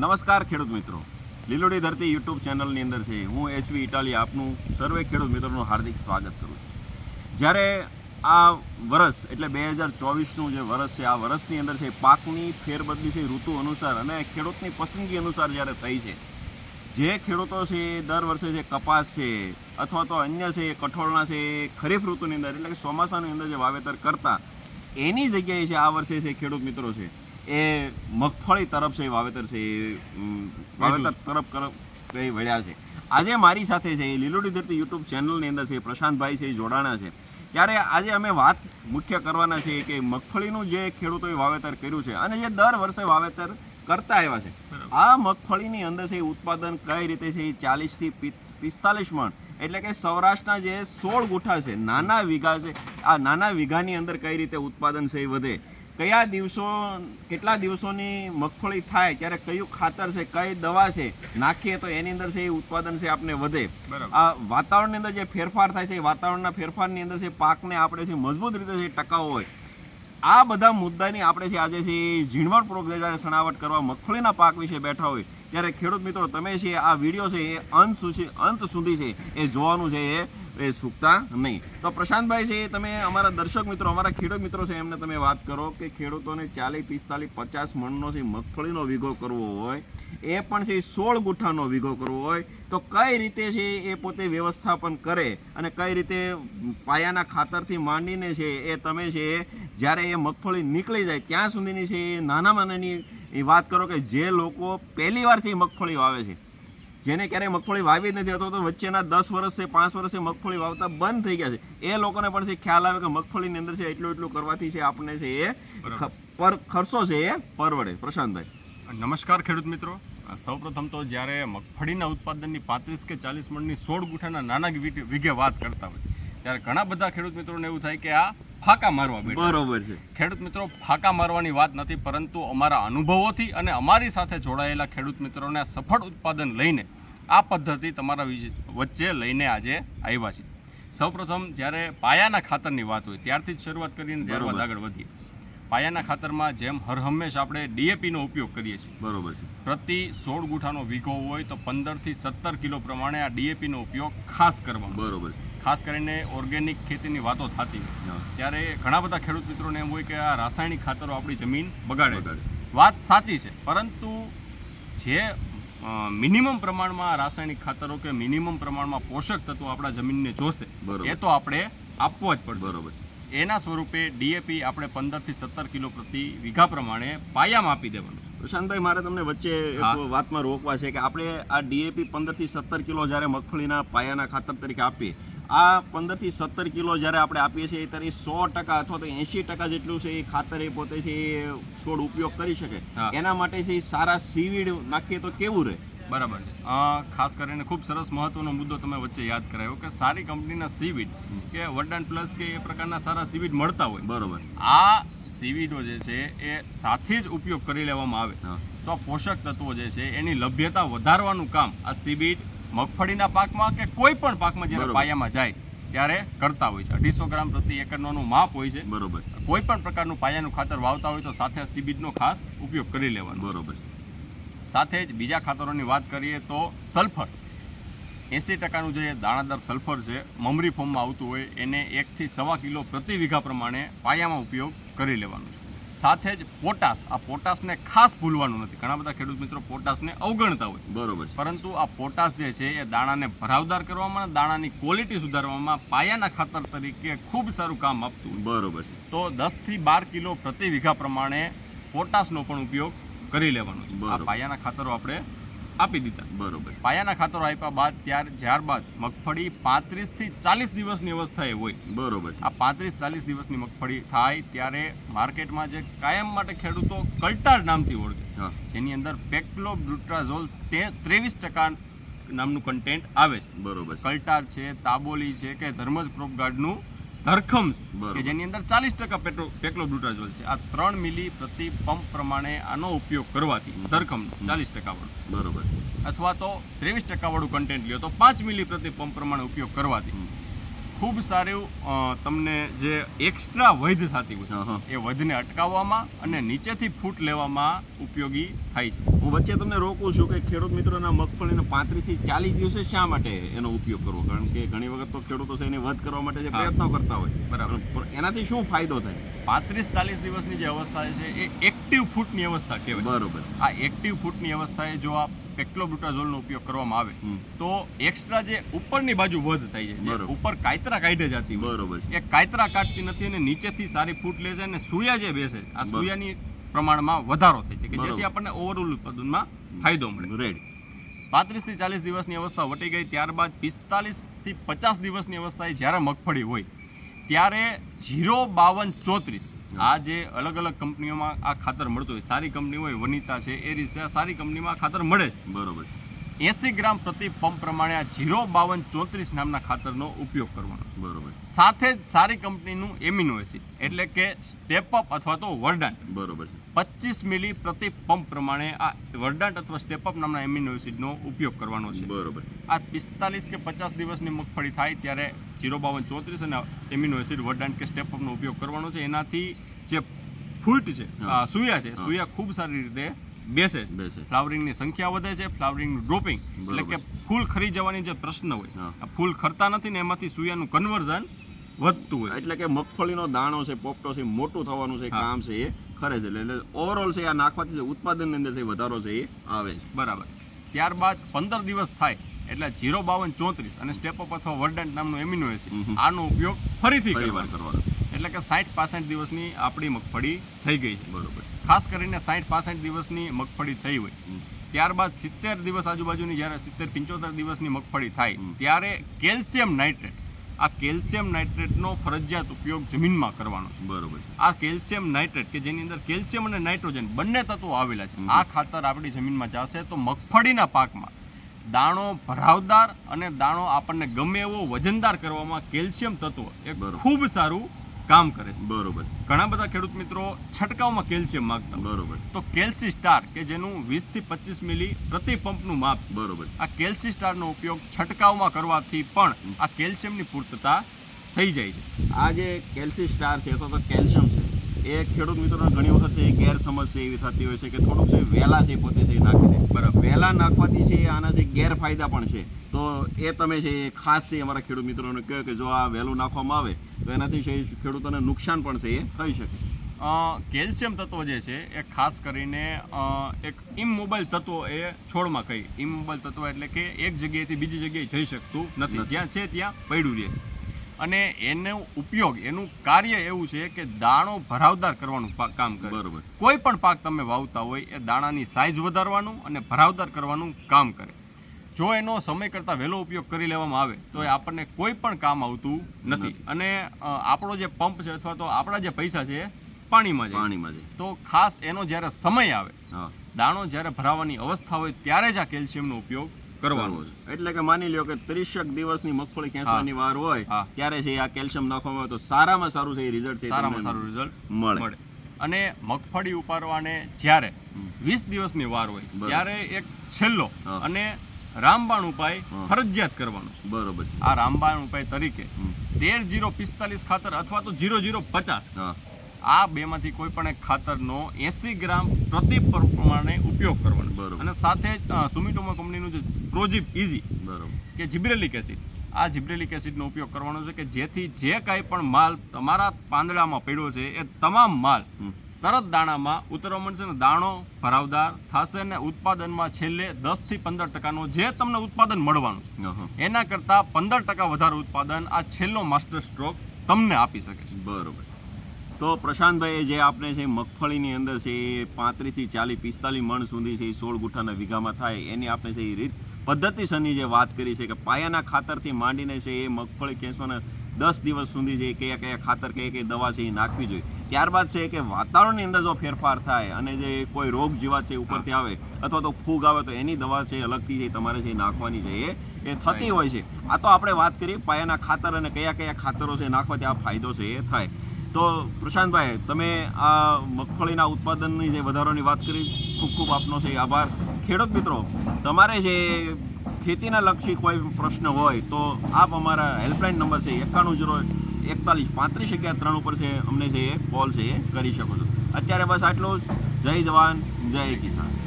નમસ્કાર ખેડૂત મિત્રો. લીલોડી ધરતી યુટ્યુબ ચેનલની અંદર છે, હું એસવી ઇટાલી આપનું સર્વે ખેડૂત મિત્રોનું હાર્દિક સ્વાગત કરું છું. જ્યારે આ વરસ એટલે બે હજાર ચોવીસનું જે વરસ છે, આ વરસની અંદર છે, પાકની ફેરબદલી છે, ઋતુ અનુસાર અને ખેડૂતની પસંદગી અનુસાર જ્યારે થઈ છે, જે ખેડૂતો છે, દર વર્ષે જે કપાસ છે, અથવા તો અન્ય છે, કઠોળના છે, ખરીફ ઋતુની અંદર એટલે કે ચોમાસાની અંદર જે વાવેતર કરતા, એની જગ્યાએ છે આ વર્ષે છે ખેડૂત મિત્રો છે એ મગફળી તરફ છે એ વાવેતર છે એ વાવેતર તરફ તરફ એ વળ્યા છે. આજે મારી સાથે છે એ લીલોડી ધરતી યુટ્યુબ ચેનલની અંદર છે પ્રશાંતભાઈ છે એ જોડાણા છે. ત્યારે આજે અમે વાત મુખ્ય કરવાના છે કે મગફળીનું જે ખેડૂતોએ વાવેતર કર્યું છે અને જે દર વર્ષે વાવેતર કરતા આવ્યા છે આ મગફળીની અંદર છે ઉત્પાદન કઈ રીતે છે એ ચાલીસથી પિસ્તાલીસ મણ એટલે કે સૌરાષ્ટ્રના જે સોળ ગુઠા છે નાના વીઘા છે આ નાના વીઘાની અંદર કઈ રીતે ઉત્પાદન છે એ વધે કયા દિવસો કેટલા દિવસોની મગફળી થાય ત્યારે કયું ખાતર છે કઈ દવા છે નાખીએ તો એની અંદર છે એ ઉત્પાદન છે આપણે વધે. આ વાતાવરણની અંદર જે ફેરફાર થાય છે એ વાતાવરણના ફેરફારની અંદર છે પાકને આપણે છે મજબૂત રીતે છે ટકાવવો હોય. આ બધા મુદ્દાની આપણે છે આજે છે એ ઝીણવટપૂર્વક જ્યારે સણાવટ કરવા મગફળીના પાક વિશે બેઠા હોય ત્યારે ખેડૂત મિત્રો તમે છે આ વીડિયો છે એ અંત સુધી અંત સુધી છે એ જોવાનું છે એ એ સૂકતા નહીં. તો પ્રશાંતભાઈ છે એ તમે અમારા દર્શક મિત્રો, અમારા ખેડૂત મિત્રો છે, એમને તમે વાત કરો કે ખેડૂતોને ચાલીસ, પિસ્તાલીસ, પચાસ મણનો છે મગફળીનો વીઘો કરવો હોય, એ પણ છે, સોળ ગુઠ્ઠાનો વીઘો કરવો હોય, તો કઈ રીતે છે, એ પોતે વ્યવસ્થાપન કરે અને કઈ રીતે પાયાના ખાતરથી માંડીને છે, એ તમે છે, જ્યારે એ મગફળી નીકળી જાય, ત્યાં સુધીની છે, એ નાનામાં નાની વાત કરો કે જે લોકો પહેલી વાર છે મગફળી વાવે છે. જેને ક્યારેય મગફળી વાવી જ નથી અથવા તો વચ્ચેના દસ વર્ષે પાંચ વર્ષે મગફળી વાવતા બંધ થઈ ગયા છે. એ લોકોને પણ છે ખ્યાલ આવે કે મગફળીની અંદર છે એટલું એટલું કરવાથી છે આપણને છે એ પર ખર્ચો છે એ પરવડે. પ્રશાંતભાઈ. નમસ્કાર ખેડૂત મિત્રો. સૌપ્રથમ તો જ્યારે મગફળીના ઉત્પાદનની પાંત્રીસ કે ચાલીસ મણની સોળ ગુઠાના નાના વીઘે વાત કરતા હોય ત્યારે ઘણા બધા ખેડૂત મિત્રોને એવું થાય કે આ ફાકા મારવા બરોબર છે. ખેડૂત મિત્રો ફાકા મારવાની વાત નથી પરંતુ અમારા અનુભવોથી અને અમારી સાથે જોડાયેલા ખેડૂત મિત્રોને સફળ ઉત્પાદન લઈને આ પદ્ધતિ તમારા વિજ- વચ્ચે લઈને આજે આવ્યા છે. સૌપ્રથમ જ્યારે પાયાના ખાતરની વાત હોય ત્યારથી જ શરૂઆત કરીને ત્યારબાદ. આગળ વધીએ. પાયાના ખાતરમાં જેમ હર હંમેશ આપણે ડીએપીનો ઉપયોગ કરીએ છીએ. બરોબર છે. પ્રતિ સોળ ગુઠાનો વીઘો હોય તો પંદરથી સત્તર કિલો પ્રમાણે આ ડીએપીનો ઉપયોગ ખાસ કરવાનો. બરોબર છે. ખાસ કરીને ઓર્ગેનિક ખેતીની વાતો થતી ત્યારે ઘણા બધા ખેડૂત મિત્રોને એમ હોય કે આ રાસાયણિક ખાતરો આપણી જમીન બગાડે. વાત સાચી છે પરંતુ જે મિનિમમ પ્રમાણમાં રાસાયણિક ખાતરો કે મિનિમમ પ્રમાણમાં પોષક તત્વો આપણા જમીનને જોશે એ તો આપણે આપવો જ પડશે. બરોબર. એના સ્વરૂપે ડીએપી આપણે પંદરથી સત્તર કિલો પ્રતિ વીઘા પ્રમાણે પાયામાં આપી દેવાનું. પ્રશાંતભાઈ મારે તમને વચ્ચે એક વાતમાં રોકવા છે કે આપણે આ ડીએપી પંદરથી સત્તર કિલો જ્યારે મગફળીના પાયાના ખાતર તરીકે આપીએ આ પંદરથી સત્તર કિલો જ્યારે આપણે આપીએ છીએ ત્યારે સો ટકા અથવા તો એંશી ટકા જેટલું છે એ ખાતર એ પોતે છે એ છોડ ઉપયોગ કરી શકે. એના માટે છે એ સારા સીવીડ નાખીએ તો કેવું રહે? બરાબર છે. ખાસ કરીને ખૂબ સરસ મહત્વનો મુદ્દો તમે વચ્ચે યાદ કરાયો કે સારી કંપનીના સીવીડ કે વરદાન પ્લસ કે એ પ્રકારના સારા સીવીડ મળતા હોય. બરાબર. આ સીવીડો જે છે એ સાથે જ ઉપયોગ કરી લેવામાં આવે. તો પોષક તત્વો જે છે એની લભ્યતા વધારવાનું કામ આ સીવીડ મગફળીના પાકમાં કે કોઈ પણ પાકમાં જ્યારે પાયામાં જાય ત્યારે કરતા હોય છે. અઢીસો ગ્રામ પ્રતિ એકરનું માપ હોય છે. બરોબર. કોઈ પણ પ્રકારનું પાયાનું ખાતર વાવતા હોય તો સાથે સીબીજનો ખાસ ઉપયોગ કરી લેવાનો. બરોબર. સાથે જ બીજા ખાતરોની વાત કરીએ તો સલ્ફર. એંસી ટકાનું જે દાણાદાર સલ્ફર છે મમરી ફોર્મમાં આવતું હોય એને એકથી સવા કિલો પ્રતિ વીઘા પ્રમાણે પાયામાં ઉપયોગ કરી લેવાનો છે. સાથે જ પોટાશ આ પોટાશને ખાસ ભૂલવાનું નથી. ઘણા બધા ખેડૂત મિત્રો પોટાશને અવગણતા હોય. બરોબર પરંતુ આ પોટાશ જે છે એ દાણાને ભરાવદાર કરવામાં દાણાની ક્વોલિટી સુધારવામાં પાયાના ખાતર તરીકે ખૂબ સારું કામ આપતું બરોબર છે. તો દસથી બાર કિલો પ્રતિ વીઘા પ્રમાણે પોટાશનો પણ ઉપયોગ કરી લેવાનો છે. આ. પાયાના ખાતરો આપણે આપી દીધા. બરોબર. પાયાના ખાતરો આપ્યા બાદ ત્યાર ત્યારબાદ મગફળી પાંત્રીસથી ચાલીસ દિવસની અવસ્થાએ હોય. બરોબર આ પાંત્રીસ ચાલીસ દિવસની મગફળી થાય ત્યારે માર્કેટમાં જે કાયમ માટે ખેડૂતો કલ્ટાર નામથી ઓળખે. જેની અંદર પેક્લો પેક્લોબ્રુટ્રાઝોલ તે ત્રેવીસ ટકા નામનું કન્ટેન્ટ આવે છે. બરોબર કલ્ટાર છે તાબોલી છે કે ધર્મજ ક્રોપ ગાર્ડનું ધરખમ. કે જેની અંદર ચાલીસ ટકા પેટ્રો પેક્લોબ્રુટાઝોલ છે. આ ત્રણ મિલી પ્રતિ પંપ પ્રમાણે આનો ઉપયોગ કરવાથી ધરખમ ચાલીસ ટકા વાળું બરોબર. અથવા તો ત્રેવીસ ટકા વાળું કન્ટેન્ટ લ્યો તો પાંચ મિલી પ્રતિ પંપ પ્રમાણે ઉપયોગ કરવાથી. ખૂબ સારું તમને જે એક્સ્ટ્રા વૈધ થતી હોય. એ વધને અટકાવવામાં અને નીચેથી ફૂટ લેવામાં ઉપયોગી થાય છે. હું વચ્ચે તમને રોકું છું કે ખેડૂત મિત્રોના મગફળીને પાંત્રીસથી ચાલીસ દિવસે શા માટે એનો ઉપયોગ કરવો? કારણ કે ઘણી વખત તો ખેડૂતો છે એને વધ કરવા માટે જે પ્રયત્નો કરતા હોય. બરાબર. એનાથી શું ફાયદો થાય? પાંત્રીસ ચાલીસ દિવસની જે અવસ્થા છે એ એક્ટિવ ફૂટની અવસ્થા કહેવાય. બરાબર. આ એક્ટિવ ફૂટની અવસ્થાએ જો આ પેક્લોબ્યુટાઝોલનો ઉપયોગ કરવામાં આવે તો એક્સ્ટ્રા જે ઉપરની બાજુ વધ થાય છે ઉપર કાયતરા કાઢે જતી બરોબર એ કાયતરા કાઢતી નથી અને નીચેથી સારી ફૂટ લે છે અને સુયા જે બેસે આ સૂયાની સુયાની પ્રમાણમાં વધારો થાય છે કે જેથી આપણને ઓવરઓલ ઉત્પાદનમાં ફાયદો મળે. રેડી પાંત્રીસથી ચાલીસ દિવસની અવસ્થા વટી ગઈ ત્યારબાદ પિસ્તાલીસથી પચાસ દિવસની અવસ્થાએ જ્યારે મગફળી હોય ત્યારે જીરો બાવન ચોત્રીસ આ જે અલગ અલગ કંપનીઓમાં આ ખાતર મળતું હોય સારી કંપની હોય વનિતા છે એ રીતે સારી કંપનીમાં આ ખાતર મળે છે. બરોબર એસી ગ્રામ પ્રતિ પંપ પ્રમાણે આ જીરો બાવન ચોત્રીસ નામના ખાતરનો ઉપયોગ કરવાનો. બરોબર સાથે જ સારી કંપનીનું એમિનો એસિડ એટલે કે સ્ટેપઅપ અથવા તો વરડાંટ બરોબર પચીસ મિલી પ્રતિ પંપ પ્રમાણે આ વરડાંટ અથવા સ્ટેપઅપ નામના એમિનો એસિડનો ઉપયોગ કરવાનો છે. બરોબર આ પિસ્તાલીસ કે પચાસ દિવસની મગફળી થાય ત્યારે જીરો બાવન ચોત્રીસ અને એમિનો એસિડ વડાન કે સ્ટેપઅપનો ઉપયોગ કરવાનો છે. એનાથી જે ફૂટ છે આ સુયા છે. સુયા ખૂબ સારી રીતે બેસે છે. ફ્લાવરિંગની સંખ્યા વધે છે ફ્લાવરિંગનું ડ્રોપિંગ એટલે કે ફૂલ ખરી જવાની જે પ્રશ્ન હોય ફૂલ ખરતા નથી ને એમાંથી સુયાનું કન્વર્ઝન વધતું હોય. એટલે કે મગફળીનો દાણો છે પોપટો છે મોટું થવાનું છે. કામ છે એ ખરે છે. એટલે ઓવરઓલ છે આ નાખવાથી જે ઉત્પાદનની અંદર જે વધારો છે એ આવે છે. બરાબર. ત્યારબાદ પંદર દિવસ થાય. એટલે જીરો બાવન ચોત્રીસ અને સ્ટેપઅપ અથવા વર્ડન્ટ નામનું એમિનો એસિડ આનો ઉપયોગ ફરીથી ફરી કરવાનો. એટલે કે સાઠ પાસઠ દિવસની આપણી મગફળી થઈ ગઈ છે. બરોબર. ખાસ કરીને સાઠ પાસઠ દિવસની મગફળી થઈ હોય. ત્યારબાદ સિત્તેર દિવસ આજુબાજુની જ્યારે સિત્તેર પંચોતેર દિવસની મગફળી થાય ત્યારે કેલ્શિયમ નાઇટ્રેટ. આ કેલ્શિયમ નાઇટ્રેટનો ફરજિયાત ઉપયોગ જમીનમાં કરવાનો છે. બરોબર આ કેલ્શિયમ નાઇટ્રેટ કે જેની અંદર કેલ્શિયમ અને નાઇટ્રોજન બંને તત્વો આવેલા છે. આ ખાતર આપણી જમીનમાં જશે તો મગફળીના પાકમાં દાણો ભરાવદાર અને દાણો આપણને ગમે એવો વજનદાર કરવામાં કેલ્શિયમ તત્વ એ ખૂબ સારું કામ કરે છે. બરોબર. ઘણા બધા ખેડૂત મિત્રો છંટકાવમાં કેલ્શિયમ માંગતા. બરોબર. તો કેલ્સી સ્ટાર કે જેનું વીસથી પચીસ મિલી પ્રતિ પંપનું માપ બરોબર. આ કેલ્સી સ્ટારનો ઉપયોગ છંટકાવમાં કરવાથી પણ આ કેલ્શિયમની પૂર્તતા થઈ જાય છે. આ જે કેલ્સી સ્ટાર છે અથવા તો કેલ્શિયમ એ ખેડૂત મિત્રોને ઘણી વખત છે એ ગેરસમજ છે એવી થતી હોય છે કે થોડુંક છે વહેલા છે પોતે છે નાખી દે. બરાબર. વહેલા નાખવાથી છે એ આના છે ગેરફાયદા પણ છે. તો એ તમે છે એ ખાસ છે અમારા ખેડૂત મિત્રોને કહો કે જો આ વહેલું નાખવામાં આવે તો એનાથી છે ખેડૂતોને નુકસાન પણ છે એ થઈ શકે. કેલ્શિયમ તત્વો જે છે એ ખાસ કરીને એક ઇમોબાઈલ તત્વો એ છોડમાં કહી ઇમોબાઈલ તત્વ એટલે કે એક જગ્યાએથી બીજી જગ્યાએ જઈ શકતું નથી. નથી. જ્યાં છે ત્યાં પડ્યું રહે. અને એનો ઉપયોગ એનું કાર્ય એવું છે કે દાણો ભરાવદાર કરવાનું કામ કરે. બરોબર. કોઈ પણ પાક તમે વાવતા હોય એ દાણાની સાઇઝ વધારવાનું અને ભરાવદાર કરવાનું કામ કરે. જો એનો સમય કરતાં વહેલો ઉપયોગ કરી લેવામાં આવે તો એ આપણને કોઈ પણ કામ આવતું નથી. અને આપણો જે પંપ છે અથવા તો આપણા જે પૈસા છે એ પાણીમાં જાય. પાણીમાં છે તો ખાસ એનો જ્યારે સમય આવે દાણો જ્યારે ભરાવાની અવસ્થા હોય ત્યારે જ આ કેલ્શિયમનો ઉપયોગ કરવાનો કરવો છે. એટલે કે માની લ્યો કે ત્રીસક દિવસની મગફળી ખેંચવાની વાર હોય ત્યારે છે આ કેલ્શિયમ નાખવામાં આવે તો સારામાં સારું છે એ રિઝલ્ટ છે સારામાં સારું રિઝલ્ટ મળે. અને મગફળી ઉપાડવાને જ્યારે વીસ દિવસની વાર હોય ત્યારે એક છેલ્લો અને રામબાણ ઉપાય ફરજિયાત કરવાનો બરોબર આ રામબાણ ઉપાય તરીકે તેર જીરો પિસ્તાલીસ ખાતર અથવા તો જીરો જીરો પચાસ આ બેમાંથી કોઈ પણ એક ખાતરનો એસી ગ્રામ પ્રતિ પ્રમાણે ઉપયોગ કરવાનો. બરાબર. અને સાથે અ, કંપનીનું જે પ્રોજીપ ઇઝી બરોબર. કે જીબ્રેલિક એસિડ. આ જીબ્રેલિક એસિડનો ઉપયોગ કરવાનો છે કે જેથી જે કાંઈ પણ માલ તમારા પાંદડામાં પડ્યો છે એ તમામ માલ તરત દાણામાં ઉતરવા મળશે ને દાણો ભરાવદાર થશે ને ઉત્પાદનમાં છેલ્લે દસથી પંદર ટકાનો જે તમને ઉત્પાદન મળવાનું. એના કરતાં પંદર ટકા વધારે ઉત્પાદન આ છેલ્લો માસ્ટર સ્ટ્રોક તમને આપી શકે છે. બરોબર. તો પ્રશાંતભાઈ જે આપણે છે મગફળીની અંદર છે એ પાંત્રીસથી ચાલીસ પિસ્તાલીસ મણ સુધી છે એ સોળ ગુઠ્ઠાના વીઘામાં થાય એની આપણે છે એ રીત પદ્ધતિસરની જે વાત કરી છે કે પાયાના ખાતરથી માંડીને છે એ મગફળી ખેંચવાના દસ દિવસ સુધી જે કયા કયા ખાતર કઈ કઈ દવા છે એ નાખવી જોઈએ ત્યારબાદ છે કે વાતાવરણની અંદર જો ફેરફાર થાય અને જે કોઈ રોગ જીવાત છે એ ઉપરથી આવે અથવા તો ફૂગ આવે તો એની દવા છે અલગથી છે તમારે છે નાખવાની છે એ એ થતી હોય છે આ તો આપણે વાત કરીએ પાયાના ખાતર અને કયા કયા ખાતરો છે નાખવાથી આ ફાયદો છે એ થાય તો પ્રશાંતભાઈ, તમે આ મગફળીના ઉત્પાદનની જે વધારાની વાત કરી, ખૂબ ખૂબ આપનો છે આભાર. ખેડૂત મિત્રો, તમારે જે ખેતીના લક્ષી કોઈ પ્રશ્ન હોય, તો આપ અમારા હેલ્પલાઇન નંબર છે એકાણું જીરો એકતાલીસ પાંત્રીસ અગિયાર ત્રણ ઉપર છે. અમને જે કોલ છે એ કરી શકો છો. અત્યારે બસ આટલું જ. જય જવાન, જય કિસાન.